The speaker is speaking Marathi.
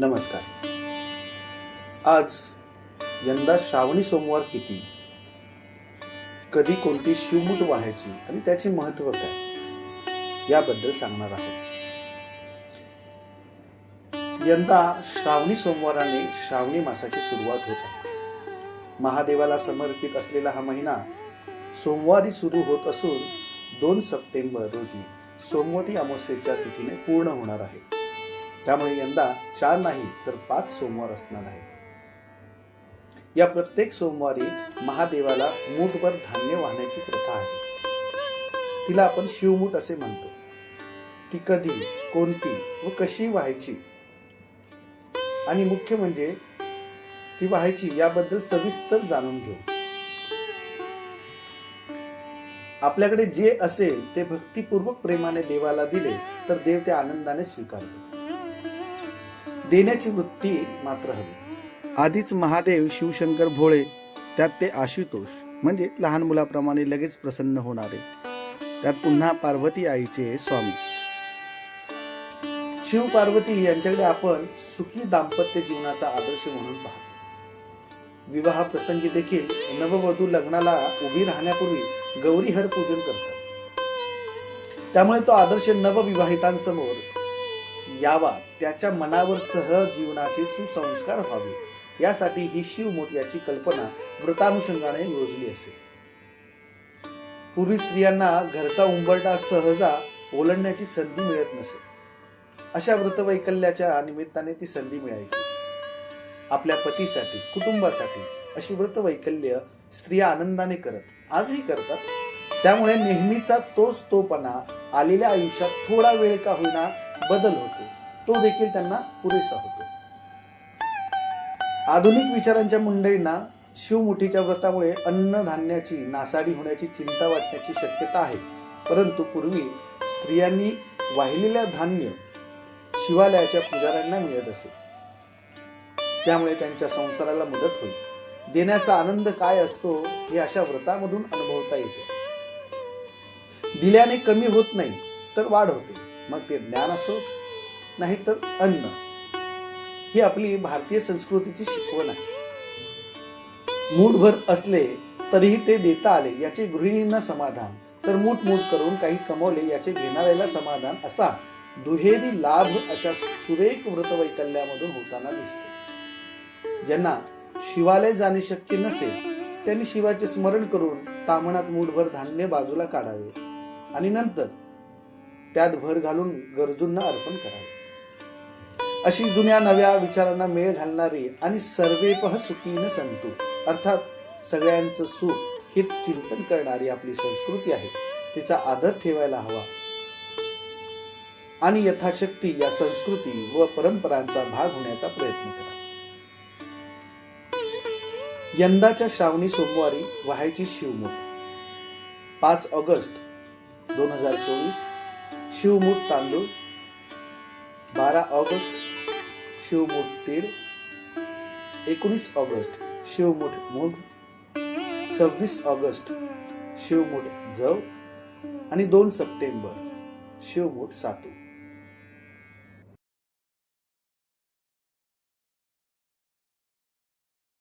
नमस्कार. आज यंदा श्रावणी सोमवार किती? कधी कोणती शिवमुठ व्हायची आणि त्याचे महत्त्व काय? याबद्दल सांगणार आहोत. यंदा श्रावणी सोमवाराने श्रावणी मासाची सुरुवात होत आहे. महादेवाला समर्पित असलेला हा महिना सोमवारी सुरू होत असून दोन सप्टेंबर रोजी सोमवती अमावस्येच्या तिथीने पूर्ण होणार आहे. त्यामुळे यंदा चार नाही तर पाच सोमवार असणार आहे या प्रत्येक सोमवारी महादेवाला मूठभर धान्य वाहण्याची प्रथा आहे. तिला आपण शिवमूठ असे म्हणतो. ती कधी कोणती व कशी व्हायची? आणि मुख्य म्हणजे ती व्हायची याबद्दल सविस्तर जाणून घेऊ. आपल्याकडे जे असेल ते भक्तिपूर्वक प्रेमाने देवाला दिले तर देव ते आनंदाने स्वीकारतो. देण्याची वृत्ती मात्र हवी. आधीच महादेव शिवशंकर भोळे त्यात ते आशुतोष म्हणजे लहान मुलाप्रमाणे लगेच प्रसन्न होणारे. त्यात पुन्हा पार्वती आईचे स्वामी. शिव पार्वती यांच्याकडे आपण सुखी दाम्पत्य जीवनाचा आदर्श म्हणून पाहतो. विवाह प्रसंगी देखील नववधू लग्नाला उभी राहण्यापूर्वी गौरीहर पूजन करतात. त्यामुळे तो आदर्श नवविवाहितांसमोर यावा त्याच्या मनावर सहज जीवनाचे सुसंस्कार व्हावे. यासाठी ही शिवमोठ याची कल्पना व्रतानुषंगाने योजली असे. पूर्वी स्त्रियांना घरचा उंबरटा सहजा ओलांडण्याची संधी मिळत नसे. अशा व्रतवैकल्याच्या निमित्ताने ती संधी मिळायची. आपल्या पतीसाठी कुटुंबासाठी अशी व्रतवैकल्य स्त्रिया आनंदाने करत आजही करतात. त्यामुळे नेहमीचा तोच तोपणा आलेल्या आयुष्यात थोडा वेळ का होईना बदल होतो. तो देखील त्यांना पुरेसा होतो. आधुनिक विचारांच्या मंडळींना शिवमुठीच्या व्रतामुळे अन्न धान्याची नासाडी होण्याची चिंता वाटण्याची शक्यता आहे. परंतु पूर्वी स्त्रियांनी वाहिलेल्या धान्य शिवालयाच्या पुजाऱ्यांना मिळत असे. त्यामुळे त्यांच्या संसाराला मदत होईल. देण्याचा आनंद काय असतो हे अशा व्रतामधून अनुभवता येते. दिल्याने कमी होत नाही तर वाढ होते. मग ते ज्ञान असो नाही तर अन्न. ही आपली भारतीय संस्कृतीची शिकवण आहे. मूठभर असले तरीही ते देता आले याचे गृहिणींना समाधान. तर मूठ मूठ करून काही कमवले याचे घेणाऱ्याला समाधान असा दुहेरी लाभ अशा सुरेख व्रतवैकल्यामधून होताना दिसतो. ज्यांना शिवालय जाणे शक्य नसेल त्यांनी शिवाचे स्मरण करून तामणात मूठभर धान्य बाजूला काढावे. आणि नंतर त्यात भर घालून गरजूंना अर्पण करावे. अशी जुन्या नव्या विचारांना मेळ घालणारी आणि सर्वेपह सुखीन संतू अर्थात सगळ्यांचं सुख हे चिंतन करणारी आपली संस्कृती आहे तिचा आदर ठेवायला हवा. आणि यथाशक्ती या संस्कृती व परंपरांचा भाग होण्याचा प्रयत्न करा. यंदाच्या श्रावणी सोमवारी व्हायची शिवमुठ पाच ऑगस्ट दोन हजार चोवीस शिवमूठ तांदूळ. बारा ऑगस्ट शिवमूठ तीळ एकोणीस ऑगस्ट शिवमूठ मूग. सव्वीस ऑगस्ट शिवमूठ जव. आणि दोन सप्टेंबर शिवमूठ सातू.